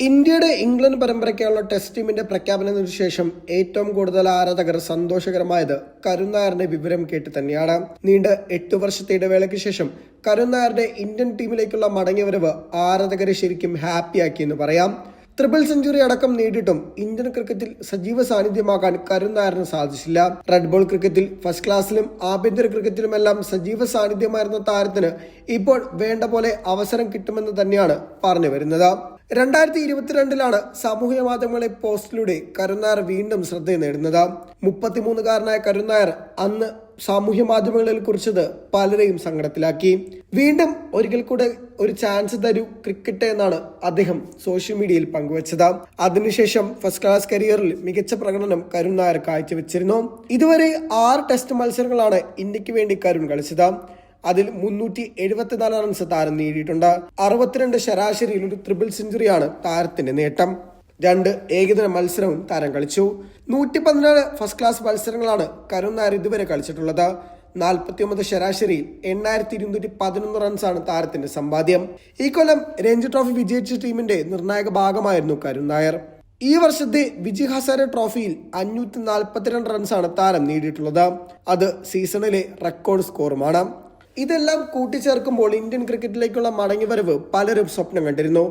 ഇന്ത്യയുടെ England പരമ്പരയ്ക്കുള്ള test ടീമിന്റെ പ്രഖ്യാപനത്തിന് ശേഷം ഏറ്റവും കൂടുതൽ ആരാധകർ സന്തോഷകരമായത് നായരുടെ വിവരം കേട്ട് തന്നെയാണ്. നീണ്ട എട്ട് വർഷത്തെ ഇടവേളയ്ക്ക് ശേഷം കരുൺ നായരുടെ ഇന്ത്യൻ ടീമിലേക്കുള്ള മടങ്ങിവരവ് ആരാധകരെ ശരിക്കും ഹാപ്പിയാക്കി എന്ന് പറയാം. ട്രിപ്പിൾ സെഞ്ചുറി അടക്കം നേടിയിട്ടും ഇന്ത്യൻ ക്രിക്കറ്റിൽ സജീവ സാന്നിധ്യമാക്കാൻ കരുൺ നായറിന് സാധിച്ചില്ല. റെഡ് ബോൾ ക്രിക്കറ്റിൽ ഫസ്റ്റ് ക്ലാസ്സിലും ആഭ്യന്തര ക്രിക്കറ്റിലുമെല്ലാം സജീവ സാന്നിധ്യമായിരുന്ന താരത്തിന് ഇപ്പോൾ വേണ്ട പോലെ അവസരം കിട്ടുമെന്ന് തന്നെയാണ് പറഞ്ഞു വരുന്നത്. രണ്ടായിരത്തി ഇരുപത്തിരണ്ടിലാണ് സാമൂഹ്യ മാധ്യമങ്ങളെ പോസ്റ്റിലൂടെ കരുനായർ വീണ്ടും ശ്രദ്ധ നേടുന്നത്. മുപ്പത്തിമൂന്നുകാരനായ കരുനായർ അന്ന് സാമൂഹ്യ മാധ്യമങ്ങളിൽ കുറിച്ചത് പലരെയും സങ്കടത്തിലാക്കി. വീണ്ടും ഒരിക്കൽ കൂടെ ഒരു ചാൻസ് തരൂ ക്രിക്കറ്റ് എന്നാണ് അദ്ദേഹം സോഷ്യൽ മീഡിയയിൽ പങ്കുവച്ചത്. അതിനുശേഷം ഫസ്റ്റ് ക്ലാസ് കരിയറിൽ മികച്ച പ്രകടനം കരുൺ നായർ കാഴ്ചവെച്ചിരുന്നു. ഇതുവരെ ആറ് ടെസ്റ്റ് മത്സരങ്ങളാണ് ഇന്ത്യയ്ക്ക് വേണ്ടി കരുൺ കളിച്ചത്. അതിൽ മുന്നൂറ്റി എഴുപത്തിനാല് റൺസ് താരം നേടിയിട്ടുണ്ട്. അറുപത്തിരണ്ട് ശരാശരിയിൽ ഒരു ട്രിപ്പിൾ സെഞ്ചുറിയാണ് താരത്തിന്റെ നേട്ടം. രണ്ട് ഏകദിന മത്സരവും താരം കളിച്ചു. നൂറ്റി പതിനാല് ഫസ്റ്റ് ക്ലാസ് മത്സരങ്ങളാണ് കരുൺ നായർ ഇതുവരെ കളിച്ചിട്ടുള്ളത്. നാൽപ്പത്തിയൊമ്പത് ശരാശരിയിൽ എണ്ണായിരത്തി ഇരുന്നൂറ്റി പതിനൊന്ന് റൺസാണ് താരത്തിന്റെ സമ്പാദ്യം. ഈ കൊല്ലം രഞ്ജി ട്രോഫി വിജയിച്ച ടീമിന്റെ നിർണായക ഭാഗമായിരുന്നു കരുൺ നായർ. ഈ വർഷത്തെ വിജയ് ഹസാരെ ട്രോഫിയിൽ അഞ്ഞൂറ്റി നാൽപ്പത്തിരണ്ട് റൺസാണ് താരം നേടിയിട്ടുള്ളത്. അത് സീസണിലെ റെക്കോർഡ് സ്കോറുമാണ് ഇതെല്ലാം കൂട്ടിച്ചേർക്കുമ്പോൾ ഇന്ത്യൻ ക്രിക്കറ്റിലേക്കുള്ള മടങ്ങിവരവ് പലരും സ്വപ്നം കണ്ടിരുന്നു.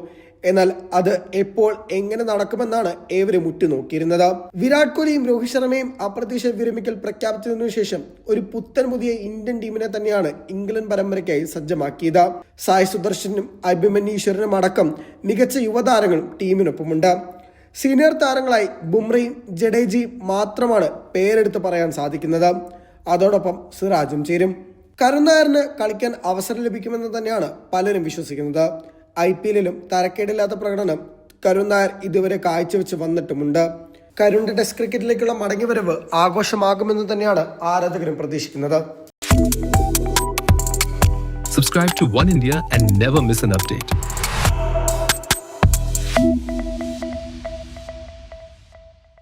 എന്നാൽ അത് എപ്പോൾ എങ്ങനെ നടക്കുമെന്നാണ് ഏവരും ഉറ്റുനോക്കിയിരുന്നത്. വിരാട് കോഹ്ലിയും രോഹിത് ശർമ്മയും അപ്രതീക്ഷ വിരമിക്കൽ പ്രഖ്യാപിച്ചതിനു ശേഷം ഒരു പുത്തൻ പുതിയ ഇന്ത്യൻ ടീമിനെ തന്നെയാണ് ഇംഗ്ലണ്ട് പരമ്പരയ്ക്കായി സജ്ജമാക്കിയത്. സായ് സുദർശനും അഭിമന്യീശ്വരനും അടക്കം മികച്ച യുവതാരങ്ങളും ടീമിനൊപ്പമുണ്ട്. സീനിയർ താരങ്ങളായി ബുംറയും ജഡേജിയും മാത്രമാണ് പേരെടുത്ത് പറയാൻ സാധിക്കുന്നത്. അതോടൊപ്പം സിറാജും ചേരും. നായറിന് കളിക്കാൻ അവസരം ലഭിക്കുമെന്ന് തന്നെയാണ് പലരും വിശ്വസിക്കുന്നത്. ഐ പി എല്ലിലും തരക്കേടില്ലാത്ത പ്രകടനം കരുൺ നായർ ഇതുവരെ കാഴ്ചവെച്ച് വന്നിട്ടുമുണ്ട്. കരുണിന്റെ ടെസ്റ്റ് ക്രിക്കറ്റിലേക്കുള്ള മടങ്ങിവരവ് ആഘോഷമാകുമെന്ന് തന്നെയാണ് ആരാധകരും പ്രതീക്ഷിക്കുന്നത്. Subscribe to One India and never miss an update.